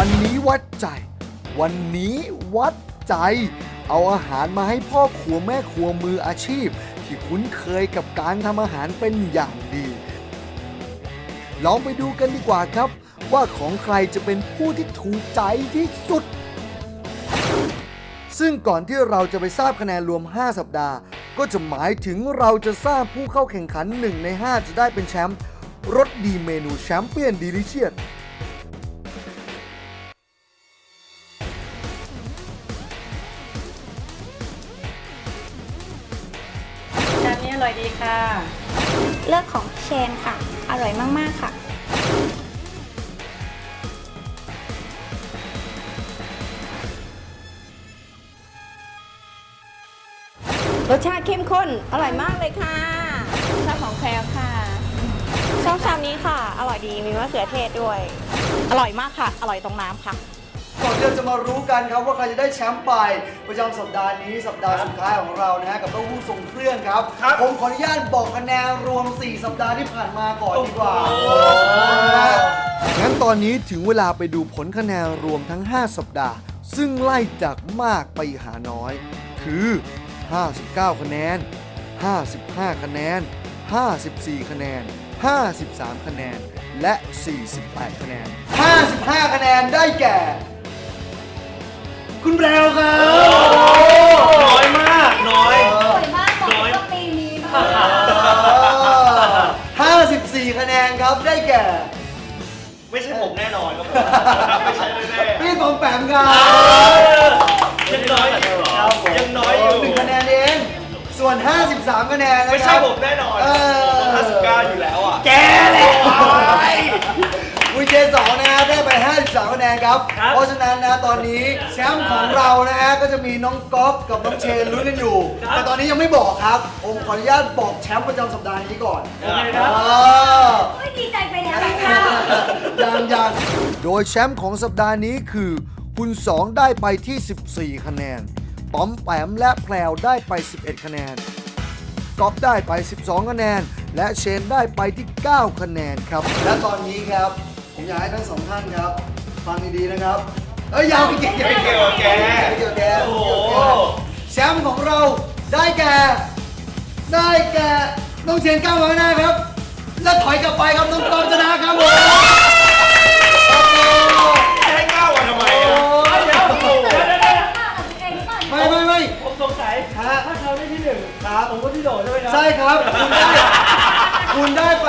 วันนี้วัดใจ วันนี้วัดใจ เอาอาหารมาให้พ่อครัวแม่ครัวมืออาชีพ ที่คุ้นเคยกับการทำอาหารเป็นอย่างดี ลองไปดูกันดีกว่าครับ ว่าของใครจะเป็นผู้ที่ถูกใจที่สุด ซึ่งก่อนที่เราจะไปทราบคะแนนรวม 5 สัปดาห์ ก็จะหมายถึงเราจะทราบผู้เข้าแข่งขัน 1 ใน 5 จะได้เป็นแชมป์รสดีเมนูแชมเปี้ยนดีลิเชียส จานนี้อร่อยดีค่ะ เลือกของเชนค่ะ อร่อยมากๆค่ะ รสชาติเข้มข้น อร่อยมากเลยค่ะชอบของแพรวค่ะ ชอบชามนี้ค่ะ อร่อยดีมีมะเขือเทศด้วย อร่อยมากค่ะ อร่อยตรงน้ำค่ะ ก่อนที่เราจะมารู้กันครับว่าใครจะได้แชมป์ไปประจำสัปดาห์นี้สัปดาห์สุดท้ายของเรานะฮะกับเต้าหู้ทรงเครื่องครับผมขออนุญาตบอกคะแนนรวม 4 สัปดาห์ที่ผ่านมาก่อนดีกว่างั้นตอนนี้ถึงเวลาไปดูผลคะแนนรวมทั้ง 5 สัปดาห์ ซึ่งไล่จากมากไปหาน้อย คือ 59 คะแนน 55 คะแนน 54 คะแนน 53 คะแนน และ 48 คะแนน 55 คะแนนได้แก่ คุณแพรวครับน้อยมากน้อย สวยมากบอกว่าปีนี้มาก54คะแนนครับได้แก่ไม่ใช่ผมแน่นอนครับผมไม่ใช่แน่พี่ปอมแปมครับๆยังน้อยอยู่เหรอยังน้อยอยู่หนึ่งคะแนนเองส่วน 53 คะแนนนะไม่คใช่รับผมแน่นอน เออ ผมห้าสิบเก้าอยู่แล้วอะ แกแหละวีเจสองนะฮะได้ไป 53 คะแนนครับ ครับ เพราะฉะนั้นนะตอนนี้แชมป์ของเรานะฮะก็จะมีน้องก๊อฟกับน้องเชนลุ้นกันอยู่ แต่ตอนนี้ยังไม่บอกครับ ผมขออนุญาตบอกแชมป์ประจำสัปดาห์นี้ก่อนโอเคครับ เออไม่ดีใจไปแล้วค่ะ ยังยังโดยแชมป์ของสัปดาห์นี้คือ คุณ2ได้ไปที่ 14 คะแนนป๋อมแปมและแพรวได้ไป 11 คะแนนก๊อฟได้ไป 12 คะแนน และเชนได้ไปที่ 9 คะแนนครับ และตอนนี้ครับ ผมอยากให้ทั้งสองท่านครับ ฟังดีๆนะครับ เอ้ยอยาวไปเก่งไม่เกี่ยวกับแก ไม่เกี่ยวกับแกโอ้โห แชมป์ของเราได้แก่ ได้แก่น้องเชนก้าวมาข้างหน้าครับ และถอยกลับไปครับน้องกอมชนะครับผมให้ก้าวมาทำไมอะไม่ไม่ไม่ผมสงสัย ฮะ ถ้าเขาได้ที่หนึ่งครับผมก็ที่โหลใช่ไหมครับ ใช่ครับ คุณได้ คุณได้ไป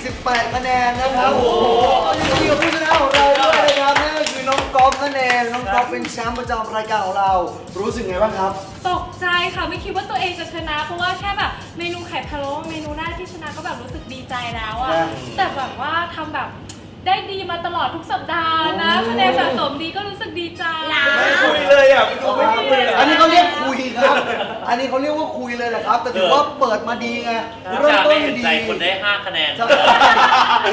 48 คะแนนนะครับ โอ้โห เป็นแชมป์ประจำรายการของเรา รู้สึกไงบ้างครับ ตกใจค่ะไม่คิดว่าตัวเองจะชนะ เพราะว่าแค่แบบเมนูไข่พะโล้เมนูแรกที่ชนะก็แบบรู้สึกดีใจแล้วอะอืมแต่แบบว่าทำแบบได้ดีมาตลอดทุกสัปดาห์นะคะแนนสะสมดีก็รู้สึกดีใจ ไม่คุยเลยอะพี่โทไม่คุยเลย อันนี้เขาเรียกคุยครับ อันนี้เขาเรียกว่าคุยเลยแหละครับ แต่ถือว่าเปิดมาดีไงเริ่มจะต้ไม่นเห็นดี ใจคนได้5คะแนนใช่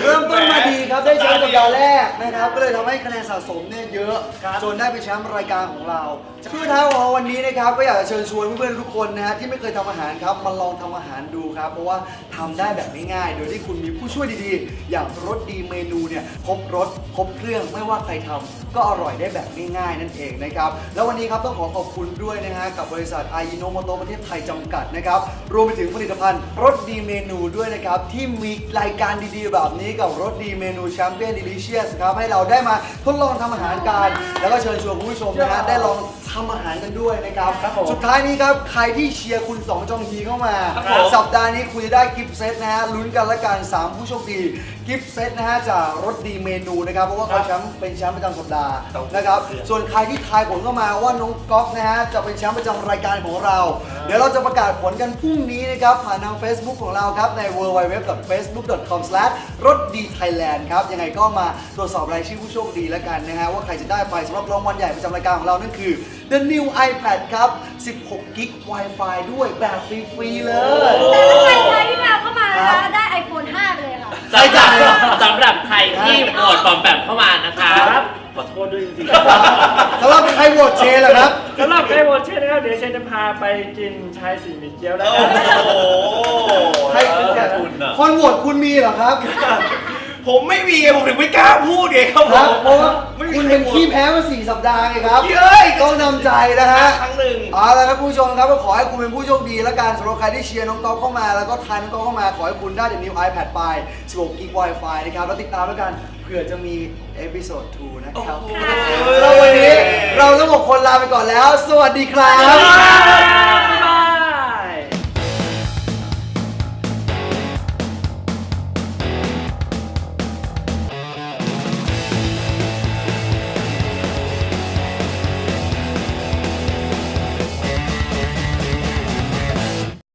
เริ่มต้นมาดีครับได้แชมป์สัปดาห์แรกนะครับก็เลยทำให้คะแนนสะสมเนี่ยเยอะจนได้เป็นแชมป์รายการของเราชื่อท้ายของเราวันนี้นะครับก็อยากจะเชิญชวนเพื่อนๆทุกคนนะฮะที่ไม่เคยทำอาหารครับมาลองทำอาหารดูครับเพราะว่าทำได้แบบง่ายๆ โดยที่คุณมีผู้ช่วยดีๆ อย่างรสดีเมนูเนี่ยครบรสครบเครื่องไม่ว่าใครทำก็อร่อยได้แบบง่ายๆ นั่นเองนะครับ แล้ววันนี้ครับต้องขอขอบคุณด้วยนะฮะกับบริษัทไอโนโมโตประเทศไทยจำกัดนะครับ รวมไปถึงผลิตภัณฑ์รสดีเมนูด้วยนะครับ ที่มีรายการดีๆ แบบนี้กับรสดีเมนูแชมเปี้ยนดิลิเชียสครับ ให้เราได้มาทดลองทำอาหารกัน แล้วก็เชิญชวนคุณผู้ชมนะฮะได้ลองทำอาหารกันด้วยนะครับสุดท้ายนี้ครับ ใครที่เชียร์คุณสองจองฮีเข้ามาสัปดาห์นี้คุณจะได้กิฟต์เซตนะฮะลุ้นกันละกัน3ผู้โชคดี กิฟต์เซตนะฮะจากรสดีเมนูนะครับเพราะว่าเขาแชมป์เป็นแชมป์ประจำสัปดาห์นะครับส่วนใครที่ทายผลเข้ามาว่าน้องก๊อฟนะฮะจะเป็นแชมป์ประจำรายการของเรา เดี๋ยวเราจะประกาศผลกันพรุ่งนี้นะครับผ่านทาง Facebook ของเราครับใน www.facebook.com/ รถดีไทยแลนด์ครับยังไงก็มาตรวจสอบรายชื่อผู้โชคดีแล้วกันนะฮะว่าใครจะได้ไปสำหรับรางวัลใหญ่ประจำรายการของเรานั่นคือ The New iPad ครับ 16 กิก Wi-Fi ด้วยแบบฟรีๆเลยแต่ถ้าใครทายที่แมวเข้ามานะคะได้ iPhone 5ไปเลยค่ะ สำหรับสำหรับใครที่โหวตปลอมแบบเข้ามานะคะครับขอโทษด้วยจริงสำหรับใครโหวตเชนล่ะครับสำหรับใครโหวตเช่นนะครับเดี๋ยวเชนจะพาไปกินชายสีหมีเกี๊ยวนะโอ้ครับโหใครแค่คุณอะคนโหวตคุณมีเหรอครับ ผผมไม่มีไงผมถึงไม่กล้าพูดไงครับคผรับมเพราะว่าไม่มีคุณใครเป็นพูดขี้แพ้มาสี่สัปดาห์ไงครับ เย้ยต้องนำใจนะฮะ ครั้งหนึ่ง เอาละครับผู้ชมครับก็ขอให้คุณเป็นผู้โชคดีและการสำหรับใครที่เชียร์น้องก๊อฟเข้ามา แล้วก็ทายน้องก๊อฟเข้ามา ขอให้คุณได้เด e นิว iPad ไป 16 g b Wi-Fi นะครับ แล้วติดตามแล้วกันเผื่อจะมีเอพิโซด2นะครับโอ้โห แล้ววันนี้เราทั้งหกคนลาไปก่อนแล้ว สวัสดีครับ